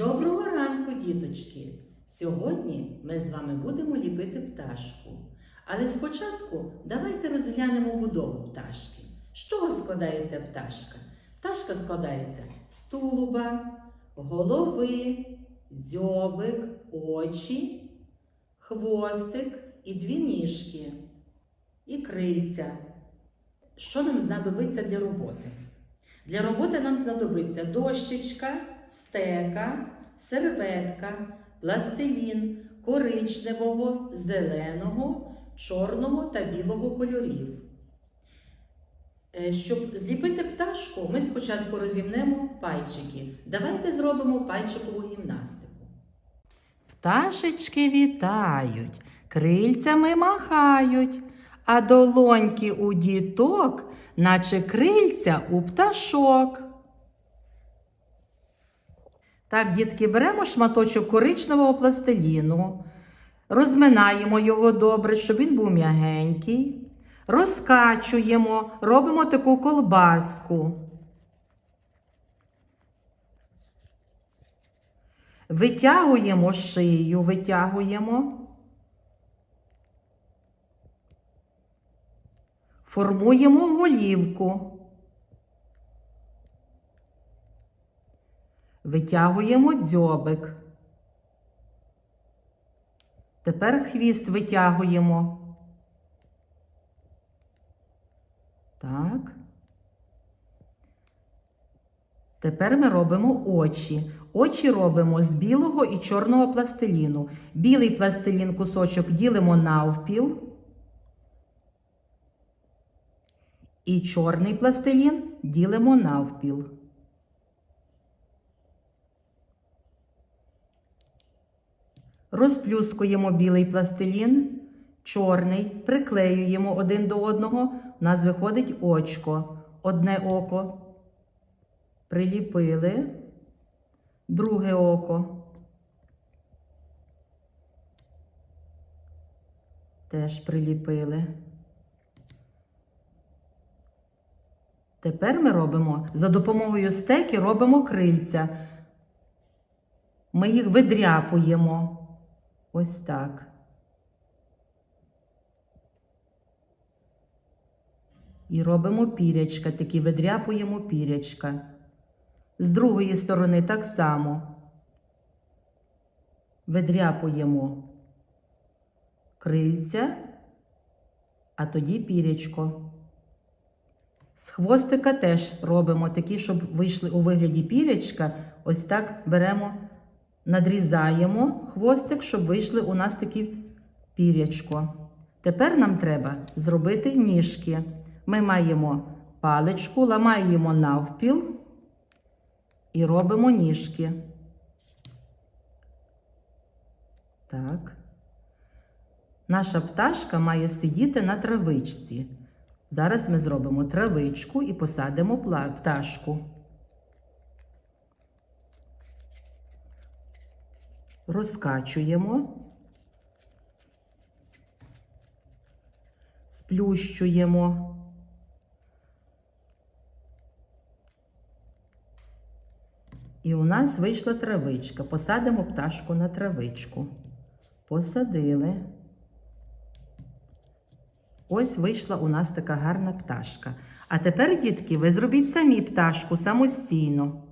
Доброго ранку, діточки! Сьогодні ми з вами будемо ліпити пташку. Але спочатку давайте розглянемо будову пташки. З чого складається пташка? Пташка складається з тулуба, голови, дзьобик, очі, хвостик і дві ніжки, і крильця. Що нам знадобиться для роботи? Для роботи нам знадобиться дощечка, стека, серветка, пластилін коричневого, зеленого, чорного та білого кольорів. Е, Щоб зліпити пташку, ми спочатку розімнемо пальчики. Давайте зробимо пальчикову гімнастику. Пташечки вітають, крильцями махають, а долоньки у діток, наче крильця у пташок. Так, дітки, беремо шматочок коричневого пластиліну, розминаємо його добре, щоб він був м'ягенький. Розкачуємо, робимо таку колбаску. Витягуємо шию, витягуємо. Формуємо голівку. Витягуємо дзьобик. Тепер хвіст витягуємо. Так. Тепер ми робимо очі. Очі робимо з білого і чорного пластиліну. Білий пластилін кусочок ділимо навпіл. І чорний пластилін ділимо навпіл. Розплюскуємо білий пластилін, чорний, приклеюємо один до одного. У нас виходить очко. Одне око. Приліпили. Друге око. Теж приліпили. Тепер ми робимо за допомогою стеки робимо крильця. Ми їх видряпуємо. Ось так. І робимо пірячка, такі видряпуємо пірячка. З другої сторони так само. Видряпуємо крильця, а тоді пірячко. З хвостика теж робимо такі, щоб вийшли у вигляді пірячка. Ось так беремо, надрізаємо хвостик, щоб вийшли у нас такі пірячко. Тепер нам треба зробити ніжки. Ми маємо паличку, ламаємо навпіл і робимо ніжки. Так. Наша пташка має сидіти на травичці. Зараз ми зробимо травичку і посадимо пташку. Розкачуємо, сплющуємо. І у нас вийшла травичка. Посадимо пташку на травичку. Посадили. Ось вийшла у нас така гарна пташка. А тепер, дітки, ви зробіть самі пташку самостійно.